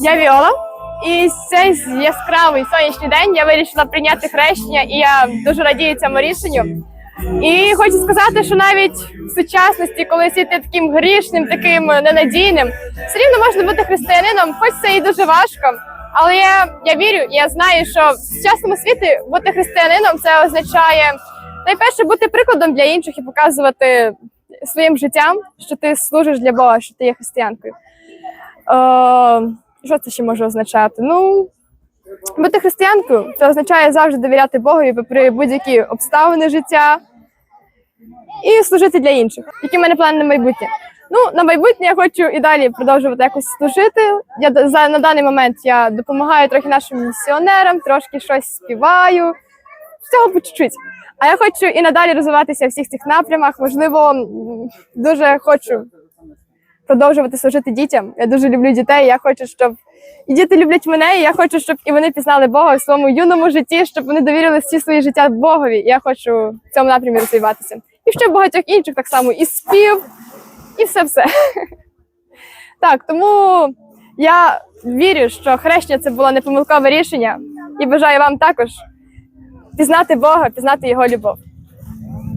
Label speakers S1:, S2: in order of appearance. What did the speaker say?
S1: Я Віола, і цей яскравий сонячний день я вирішила прийняти хрещення, і я дуже радію цьому рішенню. І хочу сказати, що навіть в сучасності, коли всі ти таким грішним, таким ненадійним, все рівно можна бути християнином, хоч це і дуже важко. Але я, я вірю, я знаю, що в сучасному світі бути християнином це означає найперше бути прикладом для інших і показувати своїм життям, що ти служиш для Бога, що ти є християнкою. Е, що це ще може означати? Ну, бути християнкою це означає завжди довіряти Богові попри будь-які обставини життя і служити для інших. Які в мене плани на майбутнє? Ну, на майбутнє я хочу і далі продовжувати якось служити. Я за на даний момент я допомагаю трохи нашим місіонерам, трошки щось співаю. Всього по чуть-чуть. А я хочу і надалі розвиватися в всіх цих напрямах. Можливо, дуже хочу продовжувати служити дітям. Я дуже люблю дітей. Я хочу, щоб і діти люблять мене. І я хочу, щоб і вони пізнали Бога в своєму юному житті, щоб вони довірили всі свої життя Богові. Я хочу в цьому напрямі розвиватися. І ще багатьох інших так само і спів, і все все. Так, тому я вірю, що хрещення це було непомилкове рішення, і бажаю вам також пізнати Бога, пізнати його любов.